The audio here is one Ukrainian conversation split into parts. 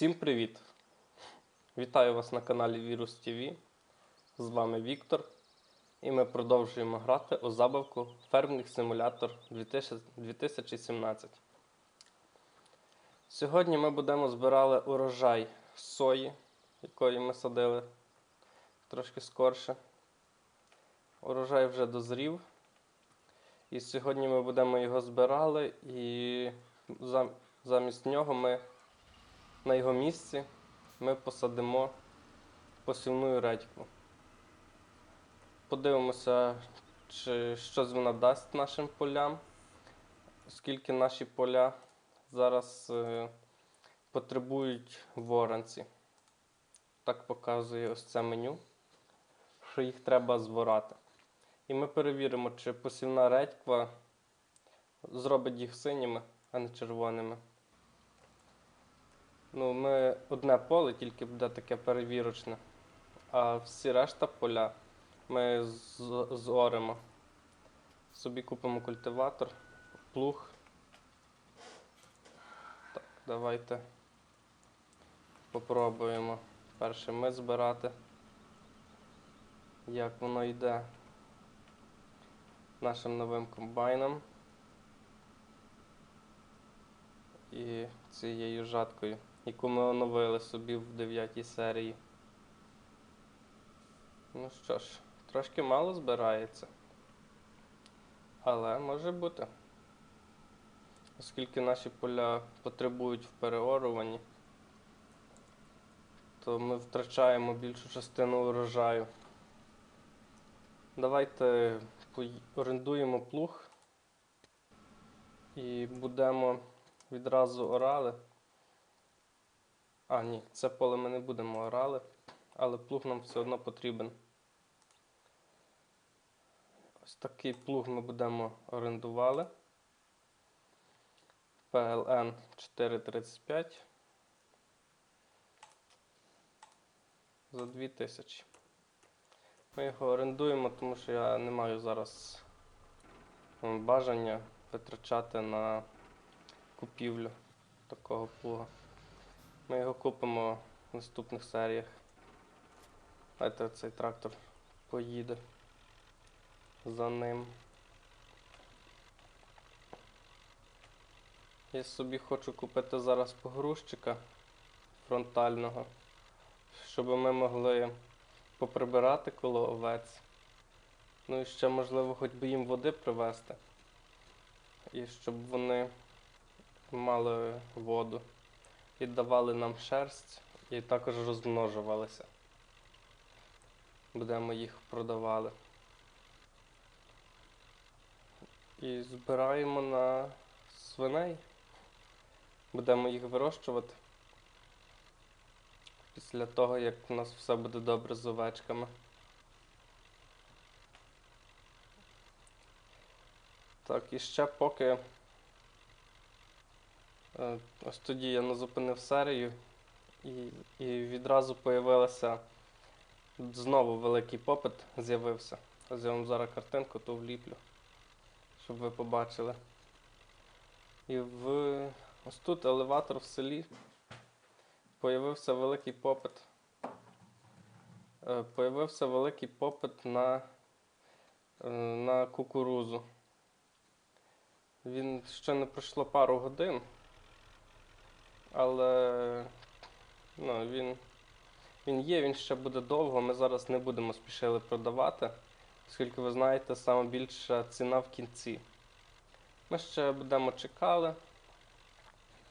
Всім привіт! Вітаю вас на каналі Вірус ТВ. З вами Віктор. І ми продовжуємо грати у забавку Фермник Симулятор 2017. Сьогодні ми будемо збирати урожай сої, якої ми садили трошки скорше. Урожай вже дозрів. І сьогодні ми будемо його збирали і замість нього ми на його місці ми посадимо посівну редьку. Подивимося, чи щось вона дасть нашим полям, оскільки наші поля зараз е, потребують воранці. Так показує ось це меню, що їх треба зворати. І ми перевіримо, чи посівна редьква зробить їх синіми, а не червоними. Ну, ми одне поле тільки буде таке перевірочне, а всі решта поля ми зоримо. Собі купимо культиватор, плуг. Так, давайте попробуємо. Перше ми збирати, як воно йде? Нашим новим комбайном. І цією жаткою яку ми оновили собі в 9 серії. Ну що ж, трошки мало збирається. Але може бути. Оскільки наші поля потребують в переоруванні, то ми втрачаємо більшу частину урожаю. Давайте орендуємо плуг і будемо відразу орали. А, ні, це поле ми не будемо орали, але плуг нам все одно потрібен. Ось такий плуг ми будемо орендували. PLN 435 за 2000. Ми його орендуємо, тому що я не маю зараз бажання витрачати на купівлю такого плуга. Ми його купимо в наступних серіях. Давайте цей трактор поїде за ним. Я собі хочу купити зараз погрузчика фронтального, щоб ми могли поприбирати коло овець. Ну і ще, можливо, хоч би їм води привезти. І щоб вони мали воду і давали нам шерсть і також розмножувалися. Будемо їх продавали. І збираємо на свиней. Будемо їх вирощувати. Після того, як у нас все буде добре з овечками. Так, і ще поки Ось тоді я не зупинив серію і, і відразу появилася знову великий попит з'явився. Ось я вам зараз картинку ту вліплю, щоб ви побачили. І в ось тут елеватор в селі появився великий попит. Е, Появився великий попит на, е, на кукурузу. Він ще не пройшло пару годин але ну, він, він є, він ще буде довго. Ми зараз не будемо спішили продавати, оскільки ви знаєте, саме більша ціна в кінці. Ми ще будемо чекали.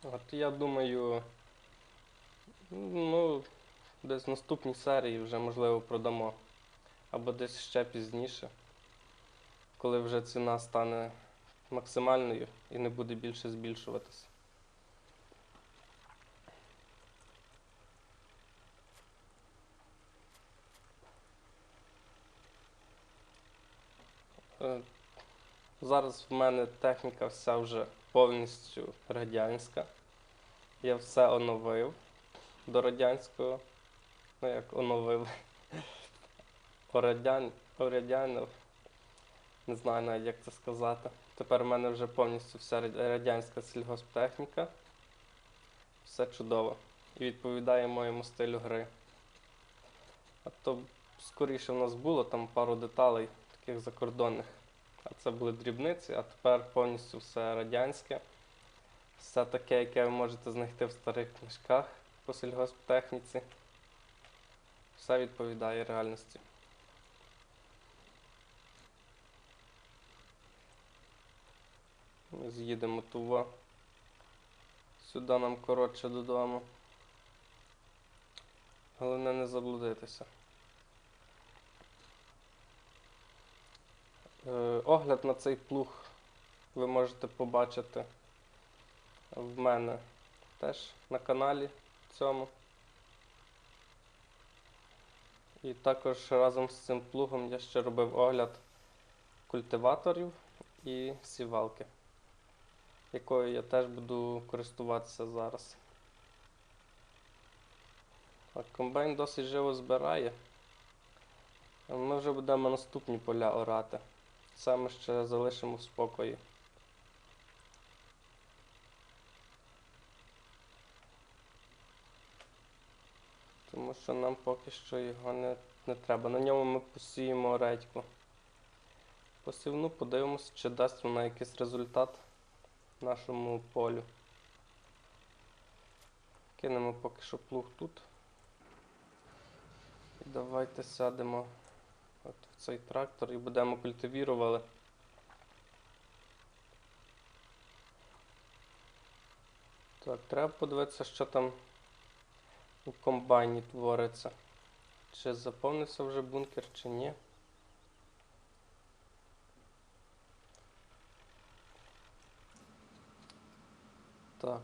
От я думаю, ну, десь в наступній серії вже можливо продамо. Або десь ще пізніше, коли вже ціна стане максимальною і не буде більше збільшуватися. Зараз в мене техніка вся вже повністю радянська. Я все оновив до радянського. Ну як оновив. Орадян... Не знаю навіть як це сказати. Тепер в мене вже повністю вся радянська сільгосптехніка. Все чудово. і відповідає моєму стилю гри. А то скоріше в нас було там пару деталей таких закордонних. А це були дрібниці, а тепер повністю все радянське. Все таке, яке ви можете знайти в старих книжках по сільгосптехніці. Все відповідає реальності. Ми з'їдемо туво. Сюди нам коротше додому. Головне не заблудитися. Огляд на цей плуг ви можете побачити в мене теж на каналі цьому. І також разом з цим плугом я ще робив огляд культиваторів і сівалки, якою я теж буду користуватися зараз. А комбайн досить живо збирає. Ми вже будемо наступні поля орати. Ми ще залишимо в спокої. Тому що нам поки що його не, не треба. На ньому ми посіємо редьку. Посівну, подивимося, чи дасть вона якийсь результат нашому полю. Кинемо поки що плуг тут. І давайте сядемо от в цей трактор і будемо культивірували. Так, треба подивитися, що там у комбайні твориться. Чи заповнився вже бункер, чи ні. Так.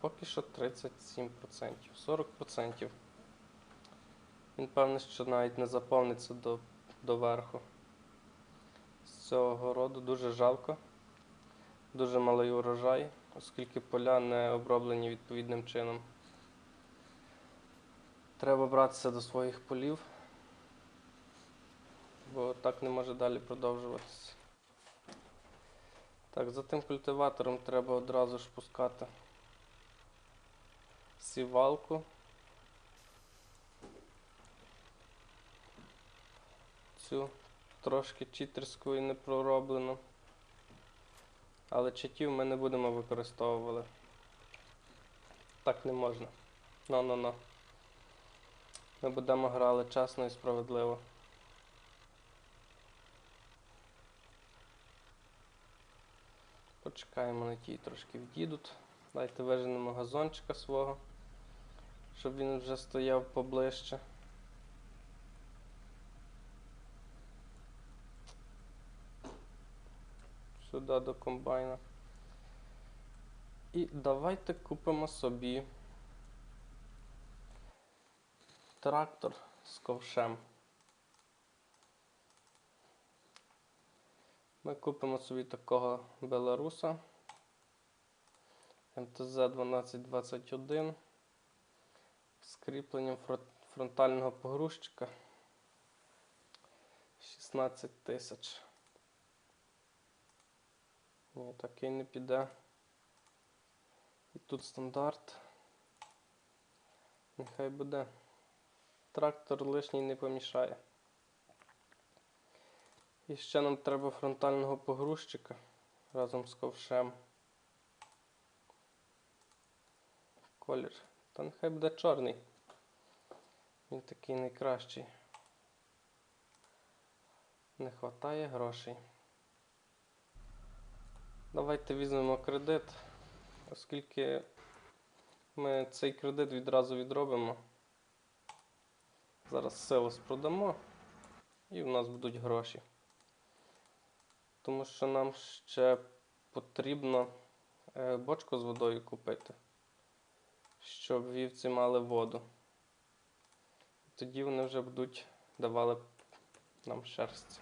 Поки що 37%, 40%. Він певне, що навіть не заповниться до, до верху. З цього роду дуже жалко. Дуже малий урожай, оскільки поля не оброблені відповідним чином. Треба братися до своїх полів, бо так не може далі продовжуватися. Так, за тим культиватором треба одразу ж пускати сівалку. Цю трошки читерську і не пророблену. Але читів ми не будемо використовувати. Так не можна. Ну-ну-ну. Ми будемо грали чесно і справедливо. Почекаємо на ті трошки від'їдуть. Дайте виженемо газончика свого, щоб він вже стояв поближче. Сюди до комбайна. І давайте купимо собі трактор з ковшем. Ми купимо собі такого беларуса МТЗ 1221 з кріпленням фронтального погрузчика 16 тисяч. Ні, такий не піде. І тут стандарт. Нехай буде. Трактор лишній не помішає. І ще нам треба фронтального погрузчика разом з ковшем. Колір. Та нехай буде чорний. Він такий найкращий. Не вистачає грошей. Давайте візьмемо кредит, оскільки ми цей кредит відразу відробимо. Зараз силос продамо і в нас будуть гроші. Тому що нам ще потрібно е, бочку з водою купити, щоб вівці мали воду. Тоді вони вже будуть давали нам шерсть.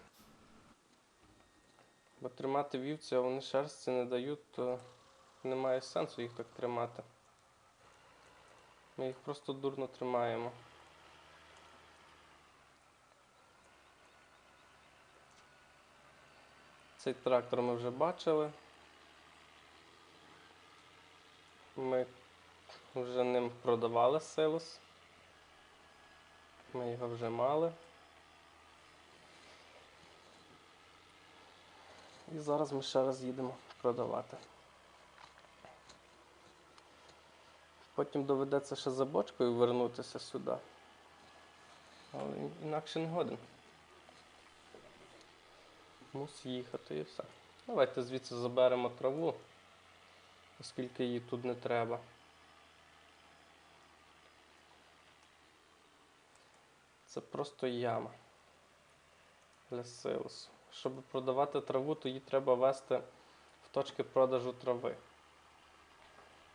Бо тримати вівці, а вони шерсті не дають, то немає сенсу їх так тримати. Ми їх просто дурно тримаємо. Цей трактор ми вже бачили. Ми вже ним продавали силос. Ми його вже мали. І зараз ми ще раз їдемо продавати. Потім доведеться ще за бочкою вернутися сюди. Але інакше не годен. Мус їхати і все. Давайте звідси заберемо траву, оскільки її тут не треба. Це просто яма для силосу. Щоб продавати траву, то її треба вести в точки продажу трави.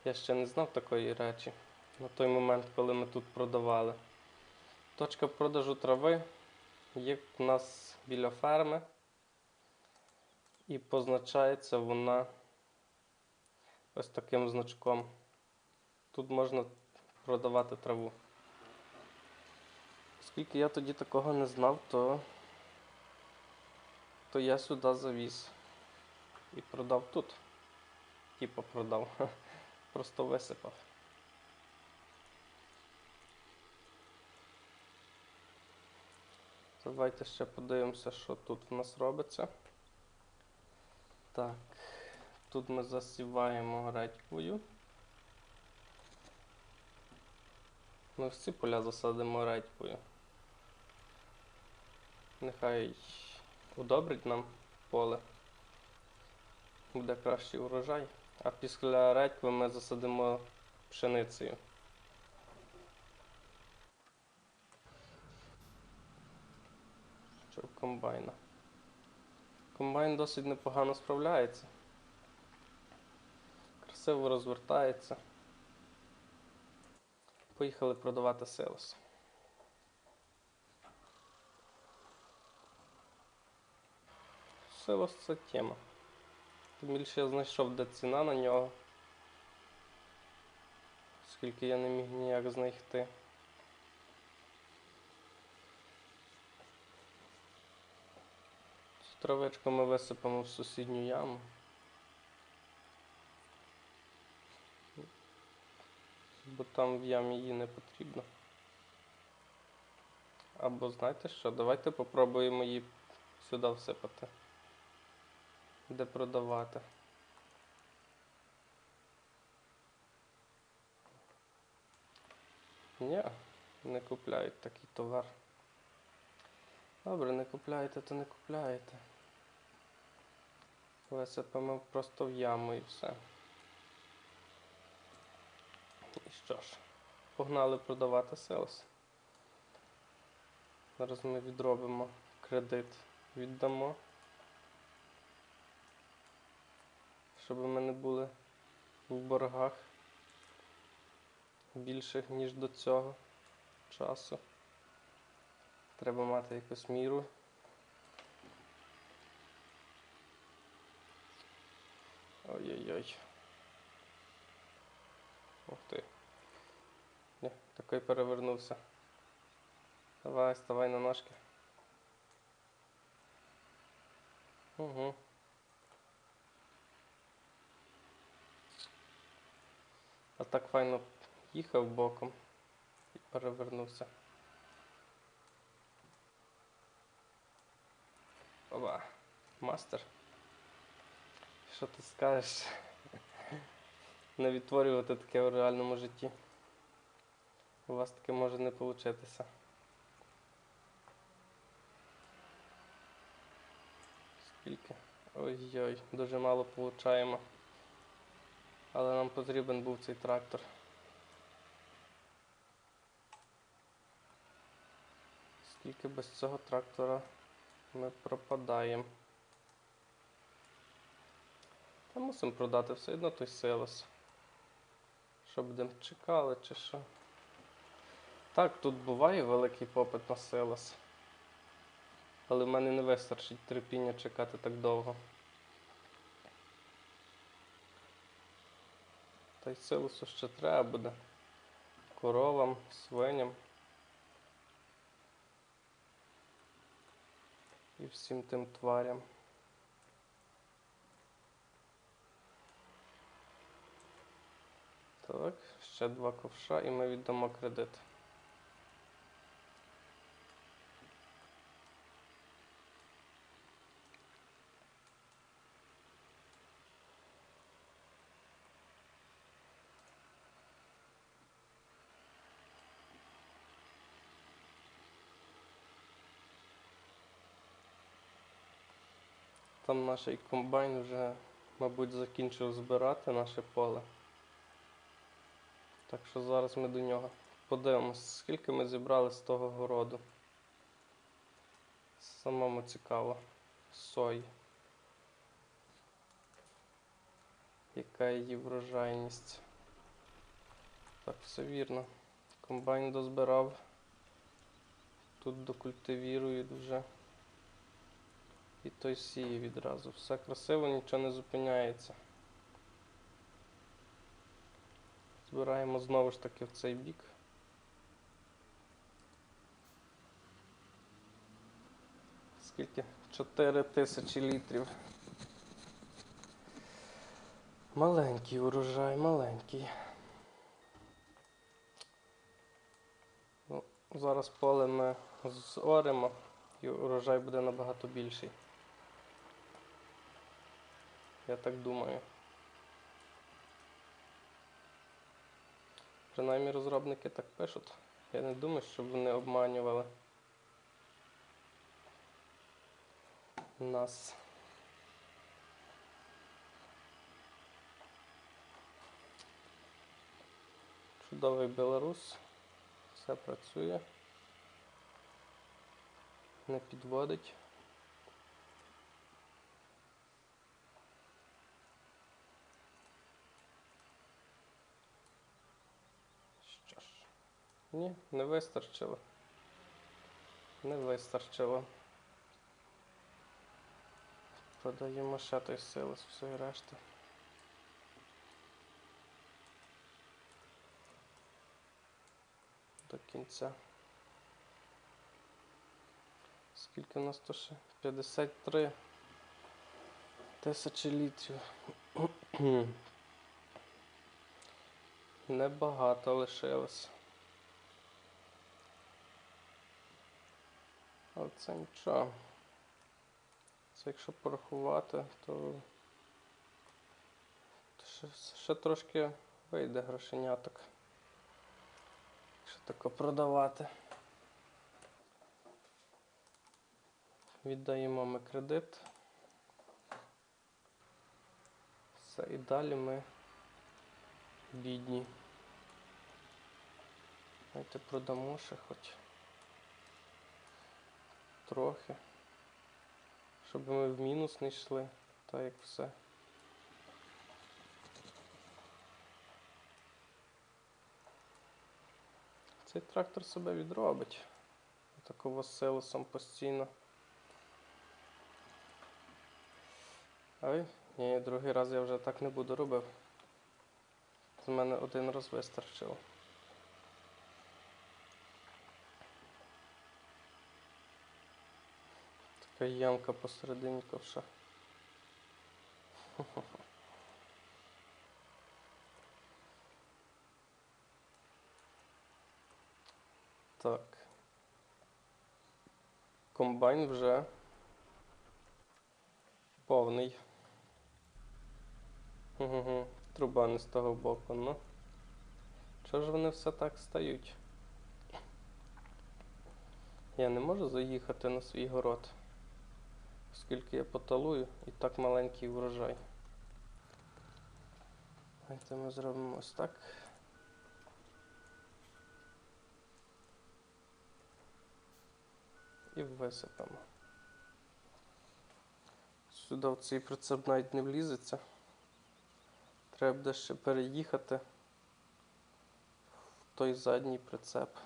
Я ще не знав такої речі на той момент, коли ми тут продавали. Точка продажу трави є у нас біля ферми. І позначається вона ось таким значком. Тут можна продавати траву. Оскільки я тоді такого не знав, то, то я сюди завіз і продав тут. Типа продав. Просто висипав. Давайте ще подивимося, що тут в нас робиться. Так, тут ми засіваємо редькою. Ми всі поля засадимо редькою. Нехай удобрить нам поле. Буде кращий урожай. А після редьки ми засадимо пшеницею. Що в комбайна. Комбайн досить непогано справляється. Красиво розвертається. Поїхали продавати силос. Силос це тема. Тим більше я знайшов, де ціна на нього. Оскільки я не міг ніяк знайти. Цю травичку ми висипемо в сусідню яму. Бо там в ямі її не потрібно. Або знаєте що, давайте попробуємо її сюди всипати. Де продавати. Ні, не купляють такий товар. Добре, не купляєте, то не купляєте. Висипемо просто в яму і все. І що ж, погнали продавати селос. Зараз ми відробимо кредит, віддамо. Щоб ми не були в боргах більших, ніж до цього часу. Треба мати якусь міру. Ой-ой-ой. Ух ти. Ні, такий перевернувся. Давай, ставай на ножки. Угу. А так файно їхав боком і перевернувся. Оба, мастер. Що ти скажеш? Не відтворювати таке у реальному житті. У вас таке може не получитися. Скільки? Ой-ой, дуже мало получаємо. Але нам потрібен був цей трактор. Скільки без цього трактора ми пропадаємо. Та мусимо продати все одно той силос. Що будемо чекали чи що. Так, тут буває великий попит на силос. Але в мене не вистачить терпіння чекати так довго. Та й силосу ще треба буде. Коровам, свиням. І всім тим тварям. Так, ще два ковша і ми віддамо кредит. Там наш комбайн вже, мабуть, закінчив збирати наше поле. Так що зараз ми до нього подивимося, скільки ми зібрали з того городу. Самому цікаво. Сої. Яка її врожайність? Так, все вірно. Комбайн дозбирав. Тут докультивірують вже. І той сіє відразу. Все красиво, нічого не зупиняється. Збираємо знову ж таки в цей бік. Скільки? 4 тисячі літрів. Маленький урожай, маленький. Ну, зараз поле ми зоримо і урожай буде набагато більший. Я так думаю. Принаймні розробники так пишуть. Я не думаю, щоб вони обманювали нас. Чудовий Білорус. Все працює. Не підводить. Ні, не вистачило. Не вистачило. Продаємо ще той сили з всієї решти. До кінця. Скільки у нас то ще? 53 тисячі літрів. Небагато лишилось. Але це нічого. Це якщо порахувати, то, ще, ще трошки вийде грошеняток. Якщо тако продавати. Віддаємо ми кредит. Все, і далі ми бідні. Давайте продамо ще хоч трохи. Щоб ми в мінус не йшли, так як все. Цей трактор себе відробить. Такого силосом постійно. Ой, ні, другий раз я вже так не буду робив. З мене один раз вистачило. Така ямка посередині ковша. Так. Комбайн вже повний. Угу. Труба не з того боку, ну. Чого ж вони все так стають? Я не можу заїхати на свій город, оскільки я поталую і так маленький врожай. Давайте ми зробимо ось так. І висипемо. Сюди в цей прицеп навіть не влізеться. Треба буде ще переїхати в той задній прицеп.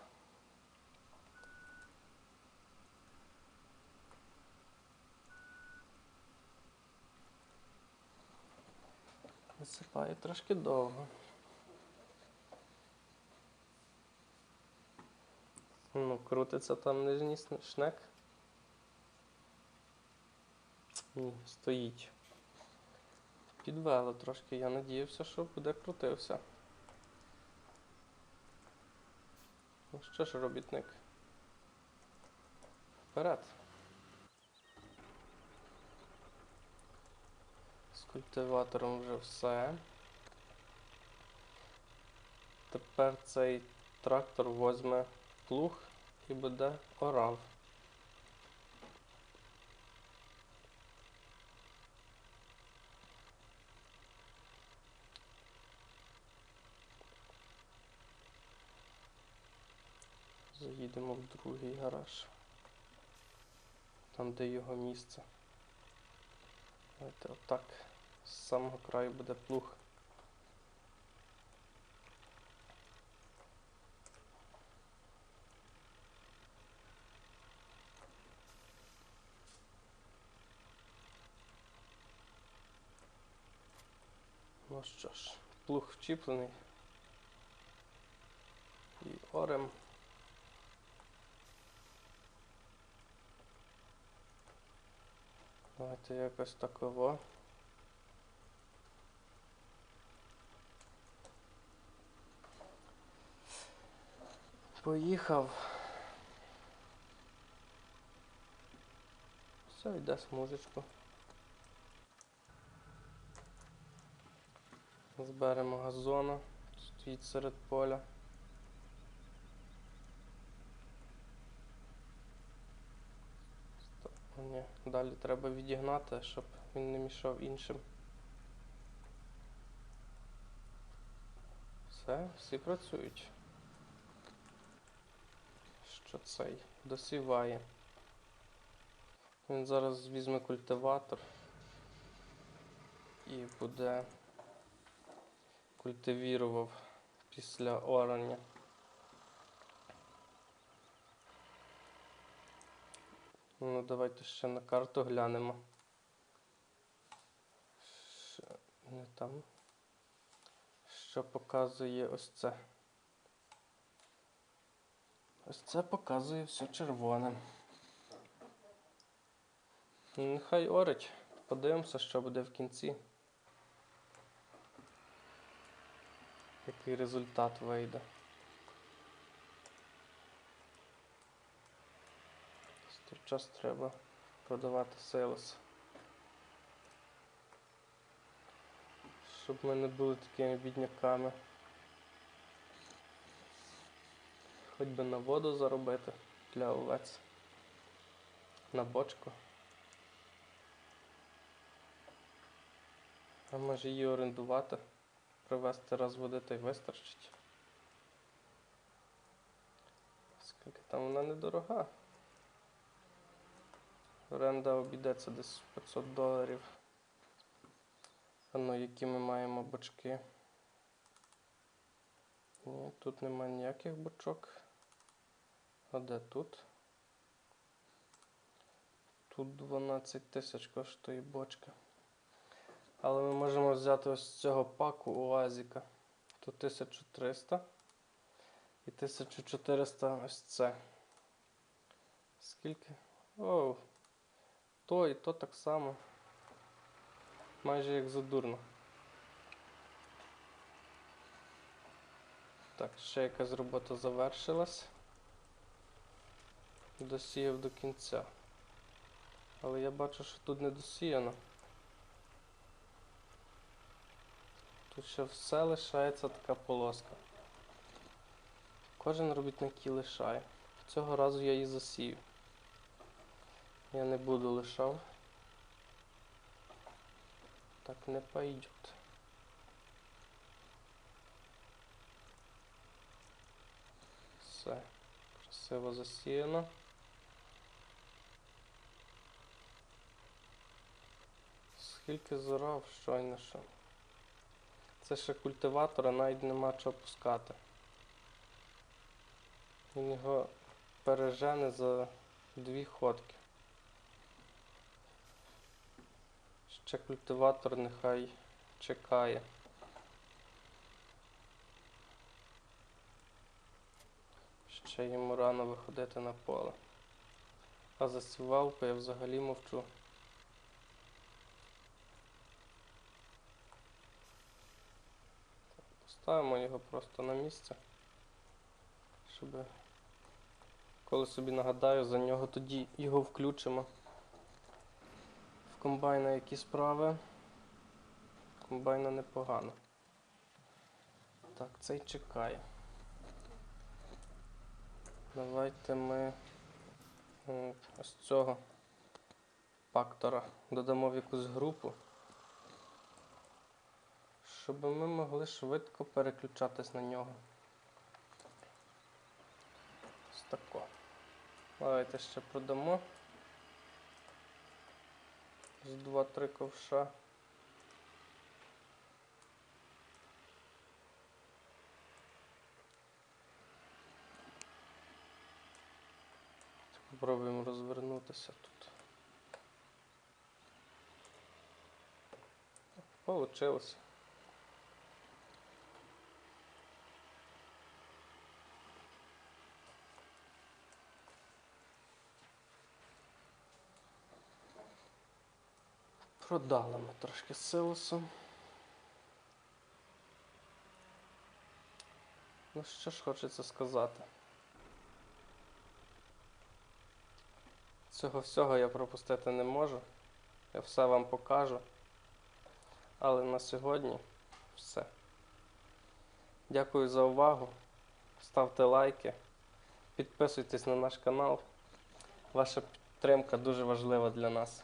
Висипає трошки довго. Ну, крутиться там нижній шнек. Ні, стоїть. Підвело трошки, я надіявся, що буде крутився. Ну що ж, робітник? Вперед. Культиватором вже все. Тепер цей трактор возьме плуг і буде орав. Заїдемо в другий гараж. Там, де його місце. Давайте отак. З самого краю буде плуг. Ну що ж, плуг вчіплений. І орем. Давайте якось таково. Поїхав. Все, йде смужечку. Зберемо газона, стоїть серед поля. Ні. Далі треба відігнати, щоб він не мішав іншим. Все, всі працюють. Що цей досіває. Він зараз візьме культиватор і буде культивірував після орання. Ну, давайте ще на карту глянемо. Ще не там. Що показує ось це? Ось це показує все червоним. Ну, Нехай орить. Подивимося, що буде в кінці. Який результат вийде. В час треба продавати силос. Щоб ми не були такими бідняками. Хоч би на воду заробити для овець. На бочку. А може її орендувати, привезти раз води та й вистачить. Скільки там вона недорога. Оренда обійдеться десь 500 доларів. А ну, які ми маємо бочки? Ні, тут немає ніяких бочок. А де тут? Тут 12 тисяч коштує бочка. Але ми можемо взяти ось з цього паку УАЗіка. Тут 1300 і 1400 ось це. Скільки? Оу. То і то так само. Майже як задурно. Так, ще якась робота завершилась. Досіяв до кінця. Але я бачу, що тут не досіяно. Тут ще все лишається така полоска. Кожен робітник її лишає. Цього разу я її засію. Я не буду лишав. Так не пойдет. Все. Красиво засіяно. Скільки зорав, щойно що. Це ще культиватора, навіть нема чого пускати. Він його пережене за дві ходки. Ще культиватор нехай чекає. Ще йому рано виходити на поле. А за сівалку я взагалі мовчу. Поставимо його просто на місце, Щоб коли собі нагадаю, за нього тоді його включимо. В комбайна які справи. Комбайна непогано. Так, цей чекає. Давайте ми м, з цього фактора додамо в якусь групу, щоб ми могли швидко переключатись на нього. Ось тако. Давайте ще продамо. З 2-3 ковша. Спробуємо розвернутися тут. Получилось. Продали ми трошки силосу. Ну що ж хочеться сказати. Цього всього я пропустити не можу. Я все вам покажу. Але на сьогодні все. Дякую за увагу. Ставте лайки, підписуйтесь на наш канал. Ваша підтримка дуже важлива для нас.